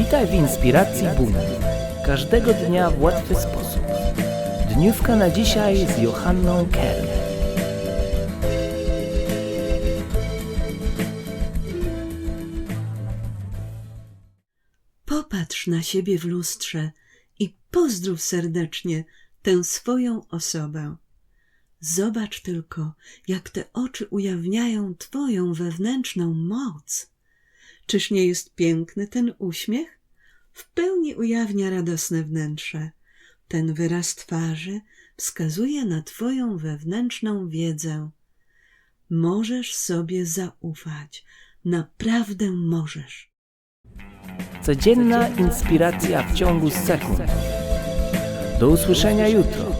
Witaj w inspiracji Buna. Każdego dnia w łatwy sposób. Dniówka na dzisiaj z Johanną Kern. Popatrz na siebie w lustrze i pozdrów serdecznie tę swoją osobę. Zobacz tylko, jak te oczy ujawniają Twoją wewnętrzną moc. Czyż nie jest piękny ten uśmiech? W pełni ujawnia radosne wnętrze. Ten wyraz twarzy wskazuje na Twoją wewnętrzną wiedzę. Możesz sobie zaufać. Naprawdę możesz. Codzienna inspiracja w ciągu sekund. Do usłyszenia jutro.